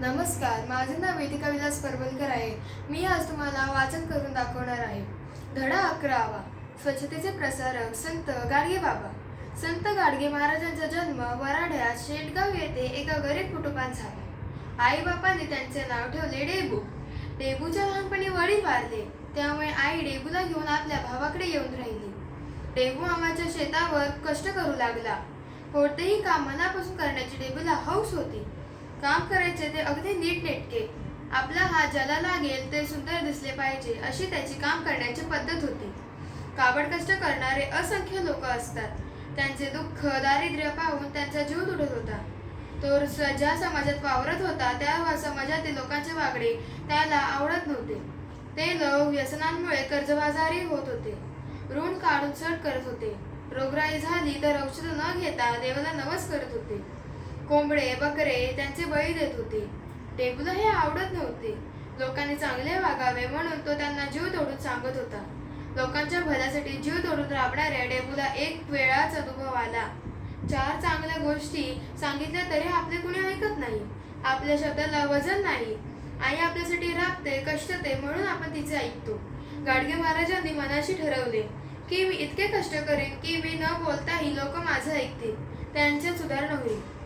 नमस्कार माझे नाव वेदिका विलास परवलकर आहे. मी आज तुम्हाला वाचन करून दाखवणार आहे. धडा अकरावा. स्वच्छतेचे प्रसारक संत गाडगे बाबा. संत गाडगे महाराजांचा जन्म वराड्यात शेटगाव येथे एका गरीब कुटुंबात झाला. आई बापाने त्यांचे नाव ठेवले डेबू. डेबूच्या लहानपणी वडील वारले. त्यामुळे आई डेबूला घेऊन आपल्या भावाकडे येऊन राहिली. डेबू मामाच्या शेतावर कष्ट करू लागला. कोणतेही काम मनापासून करण्याची काम करायचे ते अगदी नीटनेटके. आपला हात ज्याला लागेल ते सुंदर दिसले पाहिजे अशी त्याची काम करण्याची पद्धत होती. काबड कष्ट करणारे असंख्य लोक असतात. त्यांचे दुःख दारिद्र्य पाहून त्यांचा जीव तुटत होता. तो ज्या समाजात वावरत होता त्या समाजातील लोकांचे वागणे त्याला आवडत नव्हते. ते लोक व्यसनांमुळे कर्जबाजारी होत होते. ऋण काढून चढ करत होते. रोगराई झाली तर औषधं न घेता देवाला नवस करत होते. कोंबडे बकरे त्यांचे बळी देत होते. टेबूला हे आवडत नव्हते. लोकांनी चांगले वागावे म्हणून तो त्यांना जीव तोडून सांगत होता. लोकांच्या भल्यासाठी जीव तोडून राबणाऱ्या डेबूला एक वेळाच अनुभव आला. चार चांगल्या गोष्टी सांगितल्या तरी आपले कुणी ऐकत नाही. आपल्या शब्दाला वजन नाही. आई आपल्यासाठी राबते कष्टते म्हणून आपण तिचे ऐकतो. गाडगे महाराजांनी मनाशी ठरवले की मी इतके कष्ट करेन की मी न बोलताही लोक माझं ऐकतील. त्यांच्यात सुधारणा होईल.